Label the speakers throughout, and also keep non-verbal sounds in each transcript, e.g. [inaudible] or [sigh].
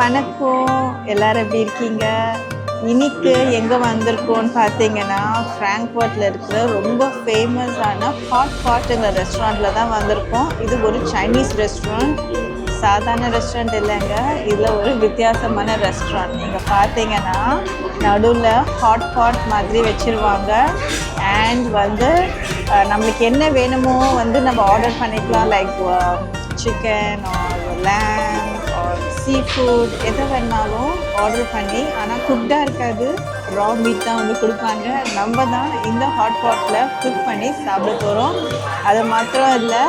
Speaker 1: வணக்கம். எல்லாரும் எப்படி இருக்கீங்க? இன்னைக்கு எங்கே வந்திருக்கோம்னு பார்த்தீங்கன்னா ஃப்ராங்க்ஃபர்ட்டில் இருக்கிற ரொம்ப ஃபேமஸான ஹாட் பாட்டுங்கிற ரெஸ்டாரண்ட்டில் தான் வந்திருக்கோம். இது ஒரு சைனீஸ் ரெஸ்டாரண்ட் சாதாரண ரெஸ்டாரண்ட் இல்லைங்க. இதில் ஒரு வித்தியாசமான ரெஸ்டாரண்ட் நீங்கள் பார்த்தீங்கன்னா நடுவில் ஹாட் பாட் மாதிரி வச்சுருவாங்க. அண்ட் வந்து நம்மளுக்கு என்ன வேணுமோ வந்து நம்ம ஆர்டர் பண்ணிக்கலாம். Like chicken or lamb sea food எதை வேணாலும் ஆர்டர் பண்ணி ஆனால் குக்டாக இருக்காது. ரா மீட் தான் வந்து கொடுப்பாங்க. நம்ம தான் இந்த ஹாட் பாட்டில் குக் பண்ணி சாப்பிட போகிறோம் அது மாத்திரம் இல்லை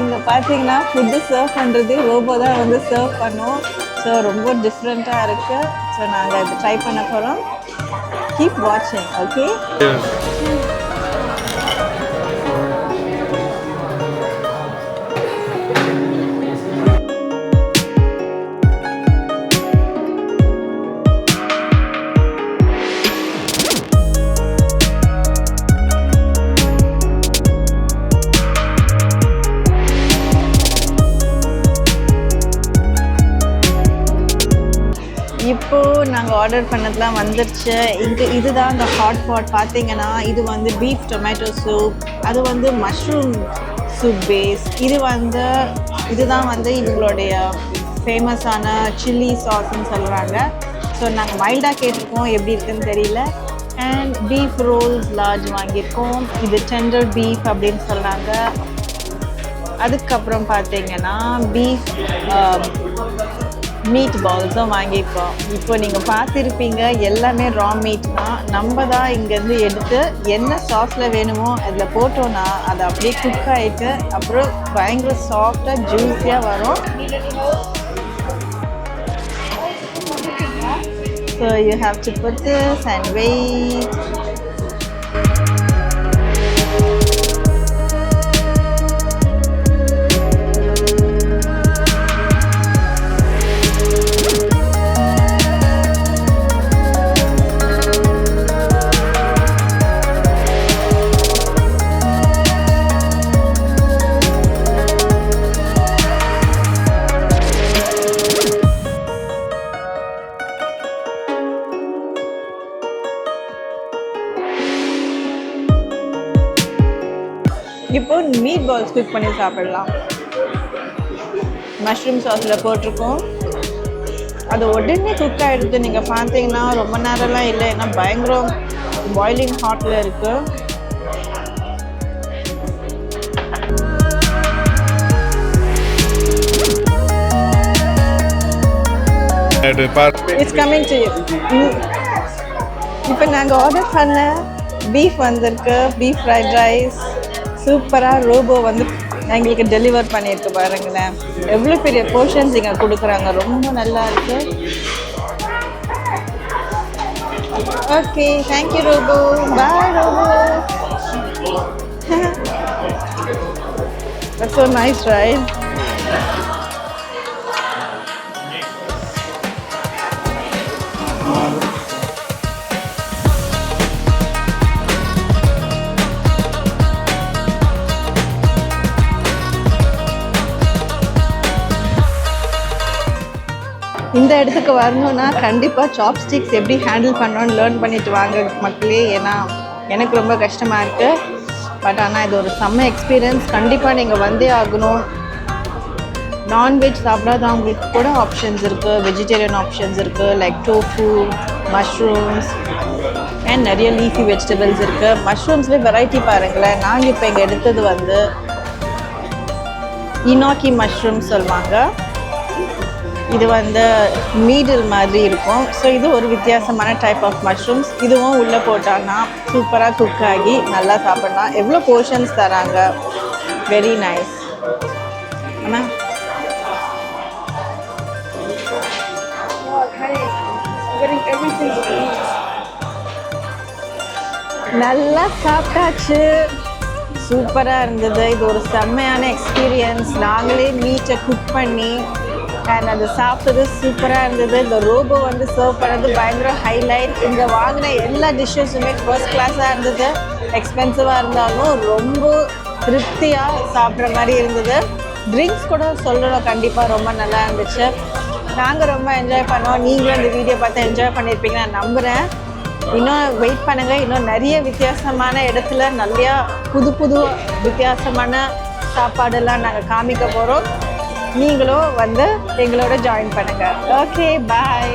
Speaker 1: இங்கே பார்த்தீங்கன்னா ஃபுட்டு சர்வ் பண்ணுறது ரோபோ தான் வந்து சர்வ் பண்ணும். ஸோ ரொம்ப டிஃப்ரெண்ட்டாக இருக்குது ஸோ நாங்கள் இது ட்ரை பண்ண போகிறோம் கீப் வாட்சிங் ஓகே இப்போது நாங்கள் ஆர்டர் பண்ணதெல்லாம் வந்துருச்சு. இங்கே இதுதான் இந்த ஹாட் பாட் பார்த்தீங்கன்னா இது வந்து பீஃப் டொமேட்டோ சூப் அது வந்து மஷ்ரூம் சூப் பேஸ் இது வந்து இதுதான் வந்து இவங்களுடைய ஃபேமஸான சில்லி சாஸ்ன்னு சொல்கிறாங்க ஸோ நாங்கள் மைல்டாக கேட்டிருக்கோம். எப்படி இருக்குன்னு தெரியல. அண்ட் பீஃப் ரோல்ஸ் லார்ஜ் வாங்கியிருக்கோம். இது டெண்டர் பீஃப் அப்படின்னு சொல்கிறாங்க அதுக்கப்புறம் பார்த்தீங்கன்னா பீஃப் மீட் பால்ஸும் வாங்கியிருக்கோம். இப்போ நீங்கள் பார்த்துருப்பீங்க எல்லாமே ரா மீட் தான். நம்ம தான் இங்கேருந்து எடுத்து என்ன சாஸில் வேணுமோ அதில் போட்டோன்னா அது அப்படியே குக் ஆகிட்டு அப்புறம் பயங்கர சாஃப்டாக ஜூஸியாக வரும். So you have to put this and wait இப்போ மீட் பால்ஸ் குக் பண்ணி சாப்பிடலாம். மஷ்ரூம் சாஸில் போட்டிருக்கோம். அது உடனே குக் ஆகிடுது நீங்கள் பார்த்தீங்கன்னா ரொம்ப நேரம்லாம் இல்லை. ஏன்னா பயங்கரம் பாய்லிங் ஹாட்டில் இருக்குது இட்ஸ் கம்மிங் டு இப்போ நாங்கள் ஆர்டர் பண்ண பீஃப் வந்திருக்கு. பீஃப் ஃப்ரைட் ரைஸ் சூப்பராக ரோபோ வந்து எங்களுக்கு டெலிவர் பண்ணியிருக்கு பாருங்களேன். எவ்வளோ பெரிய போர்ஷன்ஸ் இங்கே கொடுக்குறாங்க. ரொம்ப நல்லா இருக்கு. Okay thank you robo. Bye robo. [laughs] That's so nice, right? இந்த இடத்துக்கு வரணும்னா கண்டிப்பாக சாப்ஸ்டிக்ஸ் எப்படி ஹேண்டில் பண்ணணும்னு லேர்ன் பண்ணிட்டு வாங்க மக்களே. ஏன்னா எனக்கு ரொம்ப கஷ்டமாக இருக்குது பட் ஆனால் இது ஒரு செம்ம எக்ஸ்பீரியன்ஸ் கண்டிப்பாக நீங்கள் வந்தே ஆகணும். நான்வெஜ் சாப்பிடாதவங்களுக்கு கூட ஆப்ஷன்ஸ் இருக்குது வெஜிடேரியன் ஆப்ஷன்ஸ் இருக்குது லைக் டோஃபு மஷ்ரூம்ஸ் அண்ட் நிறைய லீஃபி வெஜிடபிள்ஸ் இருக்குது மஷ்ரூம்ஸ்லேயே வெரைட்டி பாருங்களேன். நாங்கள் இப்போ இங்கே எடுத்தது வந்து இனாக்கி மஷ்ரூம் சொல்லுவாங்க. இது வந்து மீடில் மாதிரி இருக்கும். ஸோ இது ஒரு வித்தியாசமான டைப் ஆஃப் மஷ்ரூம்ஸ் இதுவும் உள்ளே போட்டாங்கன்னா சூப்பராக குக் ஆகி நல்லா சாப்பிட்லாம். எவ்வளோ போர்ஷன்ஸ் தராங்க? வெரி நைஸ் ஆனால் நல்லா சாப்பிட்டாச்சு. சூப்பராக இருந்தது. இது ஒரு செம்மையான எக்ஸ்பீரியன்ஸ் நாங்களே மீட்டை குக் பண்ணி அண்ட் அது சாப்பிட்டது சூப்பராக இருந்தது. இந்த ரோபோ வந்து சர்வ் பண்ணது பயங்கர ஹைலைட் இங்கே வாங்கின எல்லா டிஷ்ஷஸுமே ஃபர்ஸ்ட் கிளாஸாக இருந்தது. எக்ஸ்பென்சிவாக இருந்தாலும் ரொம்ப திருப்தியாக சாப்பிட்ற மாதிரி இருந்தது. ட்ரிங்க்ஸ் கூட சொல்லணும் கண்டிப்பாக ரொம்ப நல்லா இருந்துச்சு. நாங்கள் ரொம்ப என்ஜாய் பண்ணோம். நீங்களும் இந்த வீடியோ பார்த்து என்ஜாய் பண்ணியிருப்பீங்க நான் நம்புகிறேன் இன்னும் வெயிட் பண்ணுங்கள் இன்னும் நிறைய வித்தியாசமான இடத்துல நிறையா புது புது வித்தியாசமான சாப்பாடெல்லாம் நாங்கள் காமிக்க போகிறோம் நீங்களும் வந்து எங்களோட ஜாயின் பண்ணுங்கள் ஓகே பாய்